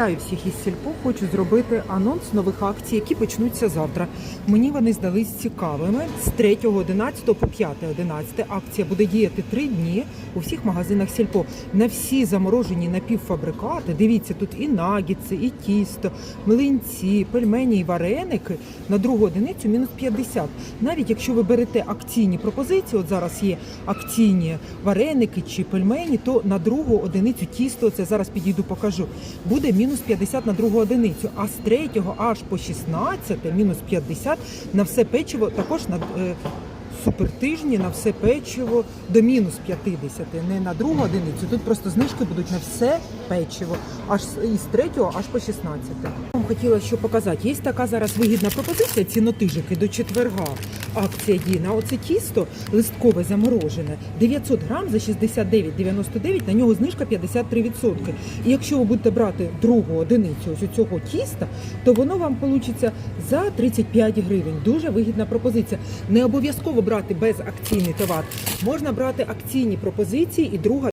Вітаю всіх із сільпо. Хочу зробити анонс нових акцій, які почнуться завтра. Мені вони здались цікавими. З 3.11 по 5.11 акція буде діяти три дні у всіх магазинах сільпо. На всі заморожені напівфабрикати. Дивіться, тут і нагідси, і тісто, млинці, пельмені і вареники на другу одиницю мінус 50. Навіть якщо ви берете акційні пропозиції, от зараз є акційні вареники чи пельмені, то на другу одиницю тісто, це зараз підійду покажу, буде мінус 50 на другу одиницю. А з 3 аж по 16 мінус 50 на все печиво, також на е, супертижні на все печиво до мінус 50, не на другу одиницю. Тут просто знижки будуть на все печиво, аж із 3 аж по 16. Вам хотіла що показати. Є така зараз вигідна пропозиція цінотижики до четверга. Акція діє на оце тісто листкове заморожене 900 грам за 69,99, на нього знижка 53%. І якщо ви будете брати другу одиницю ось цього тіста, то воно вам вийде за 35 гривень. Дуже вигідна пропозиція. Не обов'язково брати безакційний товар. Можна брати акційні пропозиції і друга